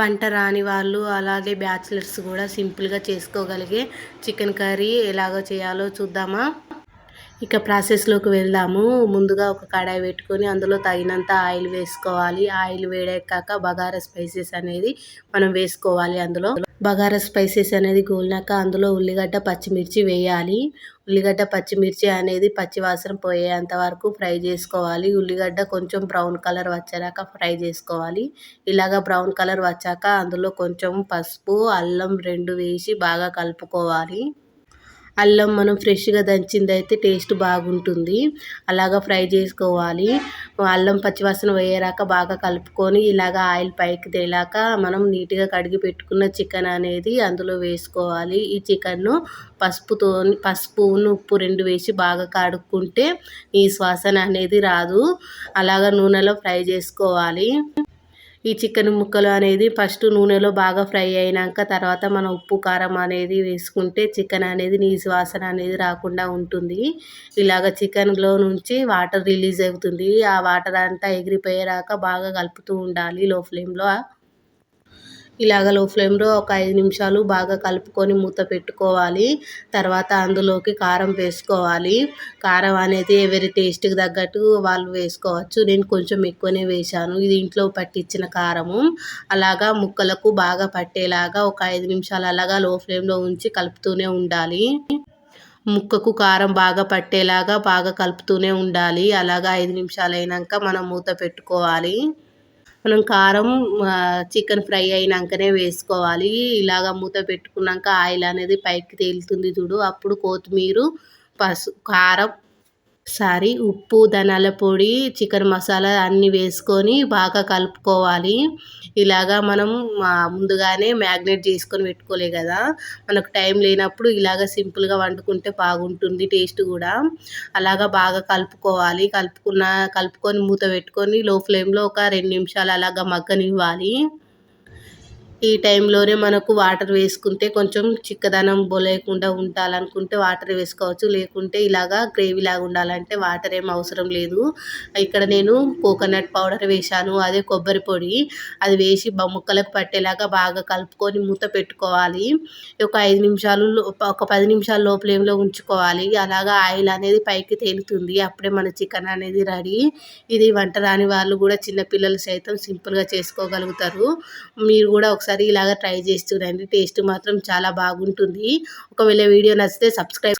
వంట రాని వాళ్ళు అలాగే బ్యాచిలర్స్ కూడా సింపుల్గా చేసుకోగలిగే చికెన్ కర్రీ ఎలాగో చేయాలో చూద్దామా? ఇక ప్రాసెస్లోకి వెళ్దాము. ముందుగా ఒక కడాయి పెట్టుకొని అందులో తగినంత ఆయిల్ వేసుకోవాలి. ఆయిల్ వేడెక్కాక బగారా స్పైసెస్ అనేది మనం వేసుకోవాలి అందులో. బగారా స్పైసెస్ అనేది గోలినాక అందులో ఉల్లిగడ్డ పచ్చిమిర్చి వేయాలి. ఉల్లిగడ్డ పచ్చిమిర్చి అనేది పచ్చివాసన పోయేంత వరకు ఫ్రై చేసుకోవాలి. ఉల్లిగడ్డ కొంచెం బ్రౌన్ కలర్ వచ్చాక ఫ్రై చేసుకోవాలి. ఇలాగ బ్రౌన్ కలర్ వచ్చాక అందులో కొంచెం పసుపు అల్లం రెండు వేసి బాగా కలుపుకోవాలి. అల్లం మనం ఫ్రెష్గా దంచింది అయితే టేస్ట్ బాగుంటుంది. అలాగా ఫ్రై చేసుకోవాలి. అల్లం పచ్చివాసన వేయరాక బాగా కలుపుకొని ఇలాగ ఆయిల్ పైకి తేలాక మనం నీట్గా కడిగి పెట్టుకున్న చికెన్ అనేది అందులో వేసుకోవాలి. ఈ చికెన్ను పసుపుతో పసుపు ఉప్పు రెండు వేసి బాగా కడుక్కుంటే ఈ శ్వాసన అనేది రాదు. అలాగ నూనెలో ఫ్రై చేసుకోవాలి. ఈ చికెన్ ముక్కలు అనేది ఫస్ట్ నూనెలో బాగా ఫ్రై అయినాక తర్వాత మనం ఉప్పు కారం అనేది వేసుకుంటే చికెన్ అనేది నీసు వాసన అనేది రాకుండా ఉంటుంది. ఇలాగ చికెన్లో నుంచి వాటర్ రిలీజ్ అవుతుంది. ఆ వాటర్ అంతా ఎగిరిపోయేదాకా బాగా కలుపుతూ ఉండాలి లో ఫ్లేమ్లో ఇలాగ లో ఫ్లేమ్లో ఒక ఐదు నిమిషాలు బాగా కలుపుకొని మూత పెట్టుకోవాలి. తర్వాత అందులోకి కారం వేసుకోవాలి. కారం అనేది ఎవరి టేస్ట్కి తగ్గట్టు వాళ్ళు వేసుకోవచ్చు. నేను కొంచెం ఎక్కువనే వేశాను. ఇది ఇంట్లో పట్టించిన కారము. అలాగా ముక్కలకు బాగా పట్టేలాగా ఒక ఐదు నిమిషాలు అలాగా లో ఫ్లేమ్లో ఉంచి కలుపుతూనే ఉండాలి. ముక్కకు కారం బాగా పట్టేలాగా బాగా కలుపుతూనే ఉండాలి. అలాగా ఐదు నిమిషాలు అయినాక మనం మూత పెట్టుకోవాలి. మనం కారం చికెన్ ఫ్రై అయినాకనే వేసుకోవాలి. ఇలాగ మూత పెట్టుకున్నాక ఆయిల్ అనేది పైకి తేలుతుంది చూడు. అప్పుడు కొత్తిమీర పసు కారం సారీ ఉప్పు ధనియాల పొడి చికెన్ మసాలా అన్నీ వేసుకొని బాగా కలుపుకోవాలి. ఇలాగా మనం ముందుగానే మ్యాగ్నేట్ చేసుకొని పెట్టుకోలే కదా. మనకు టైం లేనప్పుడు ఇలాగ సింపుల్గా వండుకుంటే బాగుంటుంది టేస్ట్ కూడా. అలాగా బాగా కలుపుకోవాలి. కలుపుకున్న కలుపుకొని మూత పెట్టుకొని లో ఫ్లేమ్లో ఒక రెండు నిమిషాలు అలాగా మగ్గనివ్వాలి. ఈ టైంలోనే మనకు వాటర్ వేసుకుంటే కొంచెం చిక్కదనం బొలేయకుండా ఉండాలనుకుంటే వాటర్ వేసుకోవచ్చు. లేకుంటే ఇలాగా గ్రేవీ లాగా ఉండాలంటే వాటర్ ఏం అవసరం లేదు. ఇక్కడ నేను కోకోనట్ పౌడర్ వేశాను. అదే కొబ్బరి పొడి. అది వేసి ముక్కలకు పట్టేలాగా బాగా కలుపుకొని మూత పెట్టుకోవాలి. ఒక ఐదు నిమిషాలు ఒక పది నిమిషాలు లో ఉంచుకోవాలి. అలాగా ఆయిల్ అనేది పైకి తేలుతుంది. అప్పుడే మన చికెన్ అనేది రెడీ. ఇది వంట రాని వాళ్ళు కూడా చిన్నపిల్లలు సైతం సింపుల్గా చేసుకోగలుగుతారు. మీరు కూడా ఒకసారి ఒకసారి ఇలాగ ట్రై చేసి చూడండి. టేస్ట్ మాత్రం చాలా బాగుంటుంది. ఒకవేళ వీడియో నచ్చితే సబ్స్క్రైబ్